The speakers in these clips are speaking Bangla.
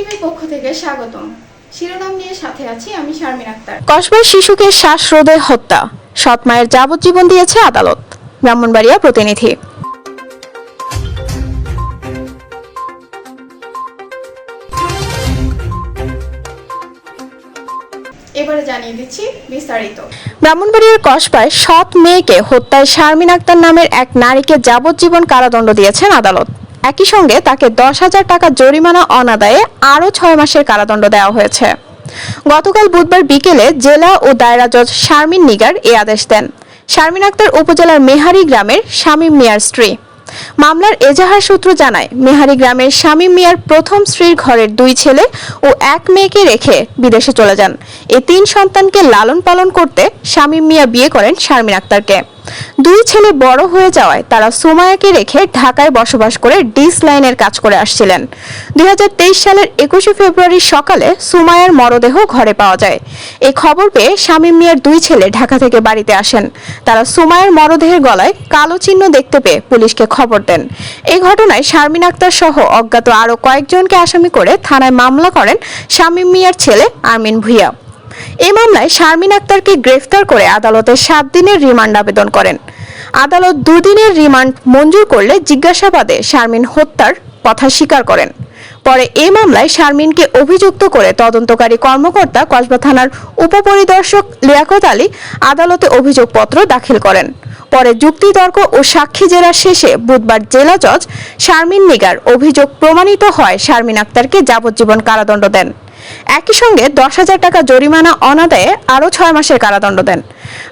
টিভির পক্ষ থেকে স্বাগতম। শিরোনাম নিয়ে সাথে আছি আমি শারমিন আক্তার। কসবার শিশুকে শ্বাসরোধে হত্যা। সৎ মায়ের যাবজ্জীবন দিয়েছে আদালত। ব্রাহ্মণবাড়িয়া প্রতিনিধি। এবারে জানিয়ে দিচ্ছি বিস্তারিত। ব্রাহ্মণবাড়িয়ার কসবায় সৎ মেয়েকে হত্যায় শারমিন আক্তার নামের এক নারীকে যাবজ্জীবন কারাদণ্ড দিয়েছেন আদালত। একই সঙ্গে তাকে দশ হাজার টাকা জরিমানা অনাদায়ে আরও ছয় মাসের কারাদণ্ড দেওয়া হয়েছে। গতকাল বুধবার বিকেলে জেলা ও দায়রা জজ শারমিন নিগার এ আদেশ দেন। শারমিন আক্তার উপজেলার মেহারি গ্রামের শামীম মিয়ার স্ত্রী। মামলার এজাহার সূত্র জানায়, মেহারি গ্রামের শামীম মিয়ার প্রথম স্ত্রীর ঘরের দুই ছেলে ও এক মেয়েকে রেখে বিদেশে চলে যান। এই তিন সন্তানকে লালন পালন করতে শামীম মিয়া বিয়ে করেন শারমিন আক্তারকে। দুই ছেলে বড় হয়ে যাওয়ায় তারা সুমায়াকে রেখে ঢাকায় বসবাস করে ডিস লাইনের কাজ করে আসছিলেন। দুই হাজার তেইশ সালের একুশে ফেব্রুয়ারি সকালে সুমায়ার মরদেহ ঘরে পাওয়া যায়। এই খবর পেয়ে শামীম মিয়ার দুই ছেলে ঢাকা থেকে বাড়িতে আসেন। তারা সুমায়ার মরদেহের গলায় কালো চিহ্ন দেখতে পেয়ে পুলিশকে খবর দেন। এই ঘটনায় শারমিন আক্তার সহ অজ্ঞাত আরও কয়েকজনকে আসামি করে থানায় মামলা করেন শামীম মিয়ার ছেলে আরমিন ভুইয়া। এই মামলায় শারমিন আক্তারকে গ্রেফতার করে আদালতে সাত দিনের রিমান্ড আবেদন করেন। আদালত দুদিনের রিমান্ড মঞ্জুর করলে জিজ্ঞাসাবাদে শারমিন হত্যার কথা স্বীকার করেন। পরে এ মামলায় শারমিনকে অভিযুক্ত করে তদন্তকারী কর্মকর্তা কসবা থানার উপপরিদর্শক লিয়াকত আলী আদালতে অভিযোগপত্র দাখিল করেন। পরে যুক্তিতর্ক ও সাক্ষী জেরা শেষে বুধবার জেলা জজ শারমিন নিগার অভিযোগ প্রমাণিত হয় শারমিন আক্তারকে যাবজ্জীবন কারাদণ্ড দেন। একই সঙ্গে দশ হাজার টাকা জরিমানা অনাদায়ে আরও ছয় মাসের কারাদণ্ড দেন।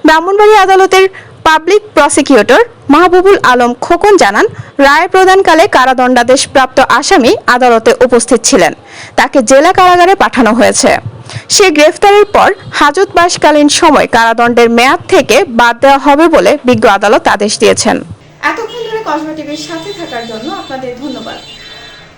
ব্রাহ্মণবাড়ী আদালতের পাবলিক প্রসিকিউটর মাহবুবুল আলম খোকন জানান, রায় প্রদানকালে কারাদণ্ডাদেশ প্রাপ্ত আসামি আদালতে উপস্থিত ছিলেন। তাকে জেলা কারাগারে পাঠানো হয়েছে। সে গ্রেফতারের পর হাজতবাসকালীন সময় কারাদণ্ডের মেয়াদ থেকে বাদ দেওয়া হবে বলে বিজ্ঞ আদালত আদেশ দিয়েছেন। এতক্ষণ ধরে কসবা টিভির সাথে থাকার জন্য আপনাদের ধন্যবাদ।